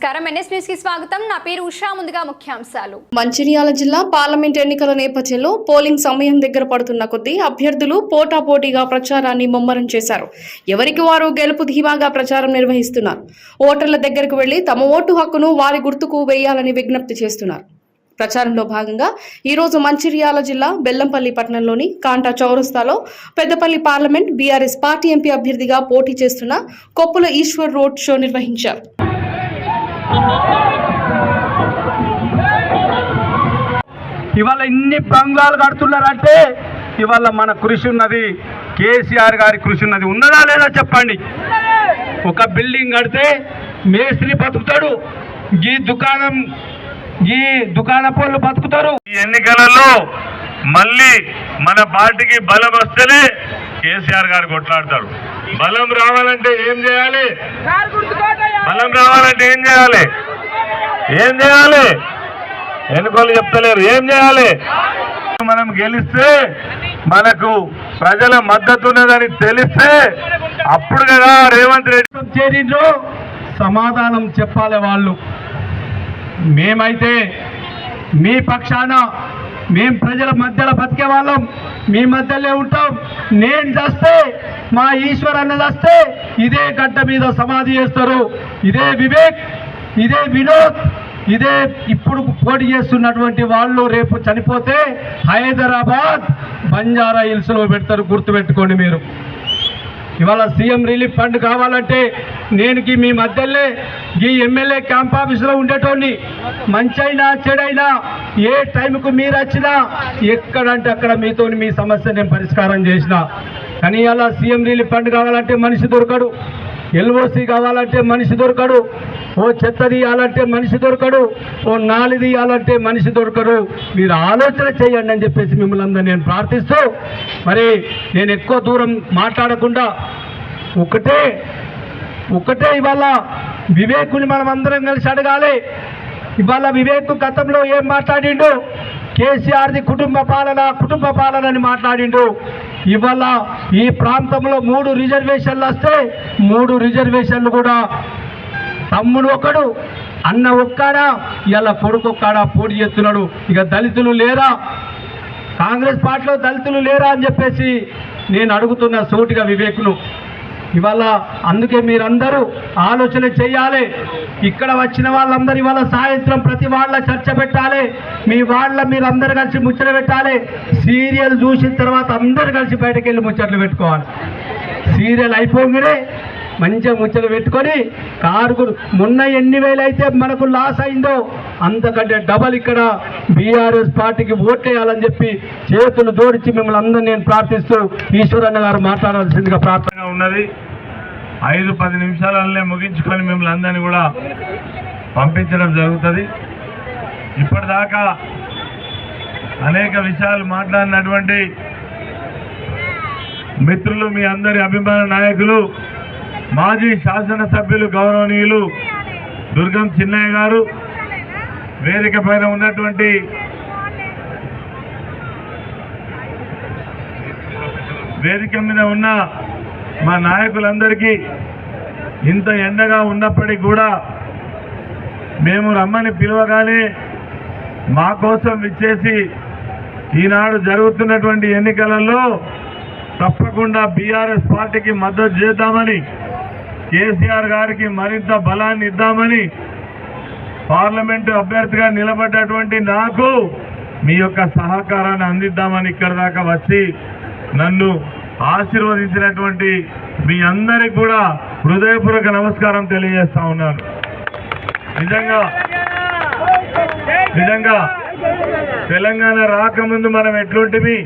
నమస్కారం. ఎన్ఎస్ స్వాగతం. నా పేరు ఉషా. ముందుగా ముఖ్యాంశాలు. మంచిర్యాల జిల్లా పార్లమెంట్ ఎన్నికల నేపథ్యంలో పోలింగ్ సమయం దగ్గర పడుతున్న కొద్దీ అభ్యర్థులు పోటాపోటీగా ప్రచారాన్ని ముమ్మరం చేశారు. ఎవరికి వారు గెలుపు ధీమాగా ప్రచారం నిర్వహిస్తున్నారు? ఓటర్ల దగ్గరకు వెళ్ళి తమ ఓటు హక్కును వారి గుర్తుకు వేయాలని విజ్ఞప్తి చేస్తున్నారు. ప్రచారంలో భాగంగా ఈరోజు మంచిర్యాల జిల్లా బెల్లంపల్లి పట్టణంలోని కాంటా చౌరస్తాలో Peddapalli parliament BRS party MP అభ్యర్థిగా పోటీ చేస్తున్న కొప్పుల ఈశ్వర్ రోడ్ షో నిర్వహించారు. ఇవాళ ఇన్ని బంగ్లాలు కడుతున్నారంటే ఇవాళ మన కృషి ఉన్నది కేసీఆర్ గారి కృషి ఉన్నది ఉన్నదా లేదా చెప్పండి. ఒక బిల్డింగ్ కడితే మేస్త్రి బతుకుతాడు ఈ దుకాణం ఈ దుకాణ పనులు బతుకుతారు. ఈ ఎన్నికలలో మళ్ళీ మన పార్టీకి బలం వస్తేనే కేసీఆర్ గారు కొట్లాడతాడు బలం రావాలంటే ఏం చేయాలి? బలం రావాలంటే ఏం చేయాలి? ఏం చేయాలి? ఎన్నికలు చెప్తలేరు. ఏం చేయాలి? మనం గెలిస్తే మనకు ప్రజల మద్దతు ఉన్నదని తెలిస్తే అప్పుడు కదా రేవంత్ రెడ్డి చేరిండ్రు సమాధానం చెప్పాలి వాళ్ళు. మేమైతే మీ పక్షాన మేం ప్రజల మధ్యలో బతికే వాళ్ళం. మీ మధ్యలో ఉంటాం. నేను చస్తే మా ఈశ్వర్ అన్న చస్తే ఇదే గడ్డ మీద సమాధి చేస్తారు. ఇదే వివేక్ ఇదే వినోద్ ఇదే ఇప్పుడు పోటీ చేస్తున్నటువంటి వాళ్ళు రేపు చనిపోతే హైదరాబాద్ బంజారా హిల్స్లో పెడతారు. గుర్తుపెట్టుకోండి మీరు. ఇవాళ సీఎం రిలీఫ్ ఫండ్ కావాలంటే నేనుకి మీ మధ్యలో ఈ ఎమ్మెల్యే క్యాంప్ ఆఫీసులో ఉండేటోని మంచైనా చెడైనా ఏ టైంకు మీరు వచ్చినా ఎక్కడంటే అక్కడ మీతో మీ సమస్య నేను పరిష్కారం చేసిన. కానీ అలా సీఎం రిలీఫ్ ఫండ్ కావాలంటే మనిషి దొరకడు. ఎల్ఓసి కావాలంటే మనిషి దొరకడు ఓ చెత్త తీయాలంటే మనిషి దొరకడు ఓ నాలి తీయాలంటే మనిషి దొరకడు. మీరు ఆలోచన చేయండి అని చెప్పేసి మిమ్మల్ని అందరూ నేను ప్రార్థిస్తూ మరి నేను ఎక్కువ దూరం మాట్లాడకుండా ఒకటే ఒకటే ఇవాళ వివేకుని మనం అందరం కలిసి అడగాలి. ఇవాళ వివేక్ గతంలో ఏం మాట్లాడిండు కేసీఆర్ది కుటుంబ పాలన కుటుంబ పాలన అని మాట్లాడిండు ఇవాళ ఈ ప్రాంతంలో మూడు రిజర్వేషన్లు వస్తే మూడు రిజర్వేషన్లు కూడా తమ్ముడు ఒకడు అన్న ఒక్కడా ఇలా కొడుకు ఒక్కడా పోటీ చేస్తున్నాడు. ఇక దళితులు లేరా? కాంగ్రెస్ పార్టీలో దళితులు లేరా అని చెప్పేసి నేను అడుగుతున్న సూటిగా వివేక్ను ఇవాళ అందుకే మీరందరూ ఆలోచన చేయాలి. ఇక్కడ వచ్చిన వాళ్ళందరూ ఇవాళ సాయంత్రం ప్రతి వాళ్ళ చర్చ పెట్టాలి. మీ వాళ్ళ మీరందరూ కలిసి ముచ్చట పెట్టాలి. సీరియల్ చూసిన తర్వాత అందరు కలిసి బయటకు వెళ్ళి ముచ్చట్లు పెట్టుకోవాలి. సీరియల్ అయిపోగానే మంచిగా ముచ్చలు పెట్టుకొని కారు మొన్న ఎన్ని వేలు అయితే మనకు లాస్ అయిందో అంతకంటే డబల్ ఇక్కడ బీఆర్ఎస్ పార్టీకి ఓట్లేయాలని చెప్పి చేతులు జోడించి మిమ్మల్ని అందరినీ నేను ప్రార్థిస్తూ ఈశ్వరన్న గారు మాట్లాడాల్సిందిగా ప్రార్థన. ఉన్నది. ఐదు పది నిమిషాలనే ముగించుకొని మిమ్మల్ని అందరినీ కూడా పంపించడం జరుగుతుంది. ఇప్పటిదాకా అనేక విషయాలు మాట్లాడినటువంటి మిత్రులు మీ అందరి అభిమాన నాయకులు మాజీ శాసనసభ్యులు గౌరవనీయులు దుర్గం చిన్నయ్య గారు వేదిక పైన ఉన్నటువంటి వేదిక మీద ఉన్న మా నాయకులందరికీ ఇంత ఎండగా ఉన్నప్పటికీ కూడా మేము రమ్మని పిలవగానే మా కోసం ఇచ్చేసి ఈనాడు జరుగుతున్నటువంటి ఎన్నికలలో తప్పకుండా బీఆర్ఎస్ పార్టీకి మద్దతు చేద్దామని కేసీఆర్ గారికి మరింత బలాన్ని ఇద్దామని పార్లమెంటు అభ్యర్థిగా నిలబడ్డటువంటి నాకు మీ యొక్క సహకారాన్ని అందిద్దామని ఇక్కడ దాకా వచ్చి నన్ను ఆశీర్వదించినటువంటి మీ అందరికి కూడా హృదయపూర్వక నమస్కారం తెలియజేస్తా ఉన్నాను. నిజంగా నిజంగా తెలంగాణ రాకముందు మనం ఎట్లుంటివి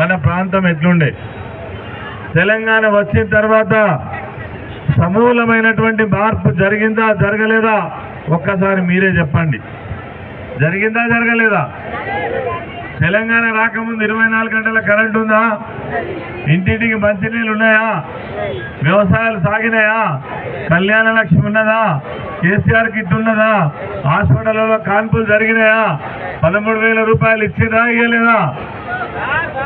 మన ప్రాంతం ఎట్లుండే? తెలంగాణ వచ్చిన తర్వాత సమూలమైనటువంటి మార్పు జరిగిందా జరగలేదా? ఒక్కసారి మీరే చెప్పండి. జరిగిందా జరగలేదా? తెలంగాణ రాకముందు ఇరవై నాలుగు గంటల కరెంట్ ఉందా? ఇంటింటికి మంచినీళ్ళు ఉన్నాయా? వ్యవసాయాలు సాగినాయా? కళ్యాణ లక్ష్మి ఉన్నదా? కేసీఆర్ కిట్ ఉన్నదా? హాస్పిటల్లో కాన్పులు జరిగినాయా? పదమూడు వేల రూపాయలు ఇచ్చిరా ఇయ్యలేదా?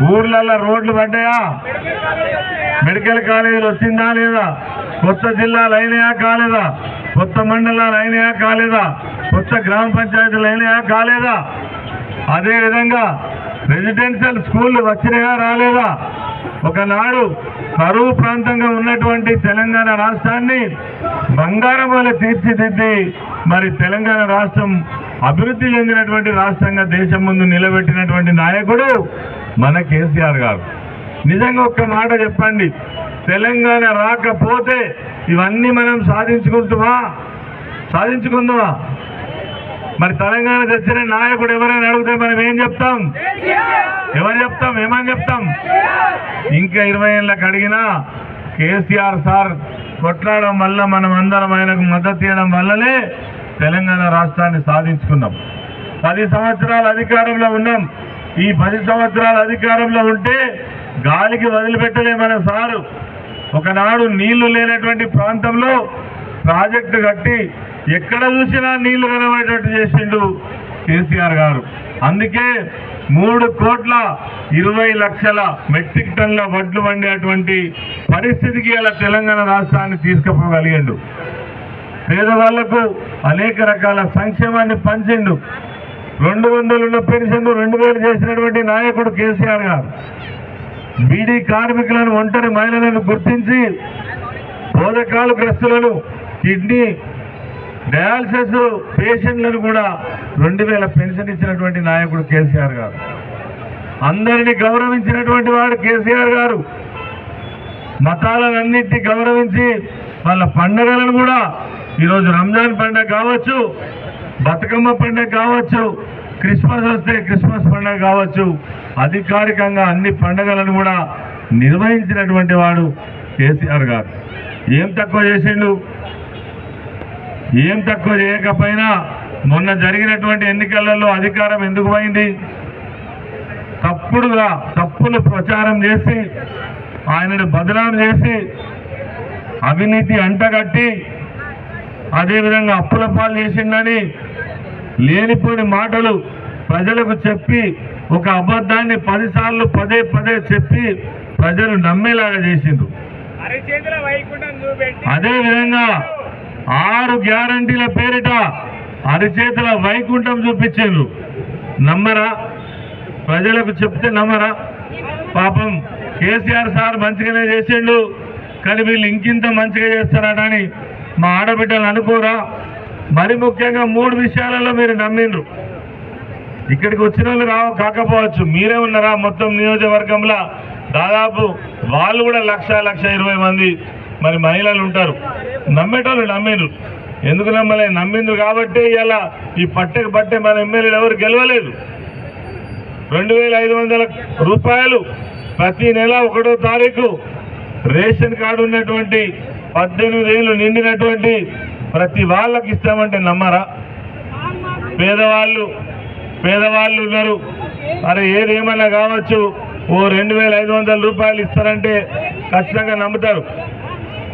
ఊర్లలో రోడ్లు పడ్డాయా? మెడికల్ కాలేజీలు వచ్చిందా లేదా? కొత్త జిల్లాలు అయినాయా కాలేదా? కొత్త మండలాలు అయినాయా కాలేదా? కొత్త గ్రామ పంచాయతీలు అయినాయా కాలేదా? అదేవిధంగా రెసిడెన్షియల్ స్కూళ్ళు వచ్చినాయా రాలేదా? ఒకనాడు కరువు ప్రాంతంగా ఉన్నటువంటి తెలంగాణ రాష్ట్రాన్ని బంగారం వల్ల తీర్చిదిద్ది మరి తెలంగాణ రాష్ట్రం అభివృద్ధి చెందినటువంటి రాష్ట్రంగా దేశం ముందు నిలబెట్టినటువంటి నాయకుడు మన కేసీఆర్ గారు. నిజంగా ఒక్క మాట చెప్పండి. తెలంగాణ రాకపోతే ఇవన్నీ మనం సాధించుకుంటుమా? సాధించుకుందామా? మరి తెలంగాణ తెచ్చిన నాయకుడు ఎవరైనా అడిగితే మనం ఏం చెప్తాం? ఎవరు చెప్తాం? ఏమని చెప్తాం? ఇంకా ఇరవై ఏళ్ళకి అడిగినా కేసీఆర్ సార్ కొట్లాడడం వల్ల మనం అందరం ఆయనకు మద్దతు ఇవ్వడం వల్లనే తెలంగాణ రాష్ట్రాన్ని సాధించుకున్నాం. పది సంవత్సరాల అధికారంలో ఉన్నాం. ఈ పది సంవత్సరాల అధికారంలో ఉంటే గాలికి వదిలిపెట్టలే మన సారు. ఒకనాడు నీళ్ళు లేనటువంటి ప్రాంతంలో ప్రాజెక్టు కట్టి ఎక్కడ చూసినా నీళ్ళు కనబడేటట్టు చేసిండు కేసీఆర్ గారు. అందుకే మూడు కోట్ల ఇరవై లక్షల మెట్రిక్ టన్ల వడ్లు వండేటువంటి పరిస్థితికి అలా తెలంగాణ రాష్ట్రాన్ని తీసుకుపోగలిగిండు. పేదవాళ్ళకు అనేక రకాల సంక్షేమాన్ని పంచిండు. రెండు వందలున్న పెన్షన్ రెండు వేలు చేసినటువంటి నాయకుడు కేసీఆర్ గారు. బీడీ కార్మికులను ఒంటరి మహిళలను గుర్తించి బోధకాలు గ్రస్తులను కిడ్నీ డయాలసిస్ పేషెంట్లను కూడా రెండు వేల పెన్షన్ ఇచ్చినటువంటి నాయకుడు కేసీఆర్ గారు. అందరినీ గౌరవించినటువంటి వాడు కేసీఆర్ గారు. మతాలన్నింటినీ గౌరవించి వాళ్ళ పండుగలను కూడా ఈరోజు రంజాన్ పండుగ కావచ్చు బతుకమ్మ పండుగ కావచ్చు క్రిస్మస్ వస్తే క్రిస్మస్ పండుగ కావచ్చు అధికారికంగా అన్ని పండుగలను కూడా నిర్వహించినటువంటి వాడు కేసీఆర్ గారు. ఏం తక్కువ చేసిండు? ఏం తక్కువ చేయకపోయినా మొన్న జరిగినటువంటి ఎన్నికలలో అధికారం ఎందుకు పోయింది? తప్పుడుగా తప్పులు ప్రచారం చేసి ఆయనను బదనాం చేసి అవినీతి అంటగట్టి అదేవిధంగా అప్పుల పాలు చేసిండని లేనిపోని మాటలు ప్రజలకు చెప్పి ఒక అబద్ధాన్ని పదిసార్లు పదే పదే చెప్పి ప్రజలు నమ్మేలాగా చేసిండు అరిచేతుల వైకుంఠం చూపెట్టి. అదే విధంగా ఆరు గ్యారంటీల పేరిట అరిచేతుల వైకుంఠం చూపించారు నమ్మరా? ప్రజలకు చెప్తే నమ్మరా? పాపం కేసీఆర్ సార్ మంచిగానే చేసిండు కానీ వీళ్ళు ఇంకింత మంచిగా చేస్తారట అని మా ఆడబిడ్డలు అనుకోరా? మరి ముఖ్యంగా మూడు విషయాలలో మీరు నమ్మిండ్రు. ఇక్కడికి వచ్చిన వాళ్ళు రావు కాకపోవచ్చు. మీరే ఉన్నారా మొత్తం నియోజకవర్గంలో? దాదాపు వాళ్ళు కూడా లక్ష లక్ష ఇరవై మంది మరి మహిళలు ఉంటారు. నమ్మేటోళ్ళు నమ్మేరు ఎందుకు నమ్మలే? నమ్మిండ్రు కాబట్టి ఇలా ఈ పట్టెకు పట్టే మన ఎమ్మెల్యేలు ఎవరు గెలవలేదు. రెండు వేల ఐదు వందల రూపాయలు ప్రతి నెల ఒకటో తారీఖు రేషన్ కార్డు ఉన్నటువంటి పద్దెనిమిది ఏళ్ళు నిండినటువంటి ప్రతి వాళ్ళకి ఇస్తామంటే నమ్మరా? పేదవాళ్ళు పేదవాళ్ళు ఉన్నారు. మరి ఏది ఏమన్నా కావచ్చు ఓ రెండు వేల ఐదు వందల రూపాయలు ఇస్తారంటే ఖచ్చితంగా నమ్ముతారు.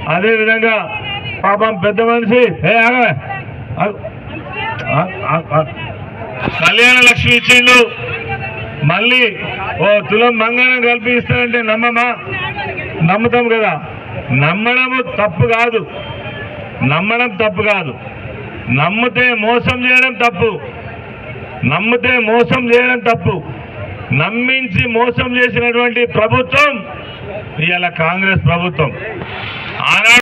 అదేవిధంగా పాపం పెద్ద మనిషి ఏ ఆగమే కళ్యాణ లక్ష్మి ఇచ్చిండు. మళ్ళీ ఓ తులం బంగారం కలిపి ఇస్తారంటే నమ్మమా? నమ్ముతాం కదా. నమ్మడము తప్పు కాదు. నమ్మడం తప్పు కాదు. నమ్మితే మోసం చేయడం తప్పు. నమ్మితే మోసం చేయడం తప్పు. నమ్మించి మోసం చేసినటువంటి ప్రభుత్వం ఇవాళ కాంగ్రెస్ ప్రభుత్వం. ఆనాడు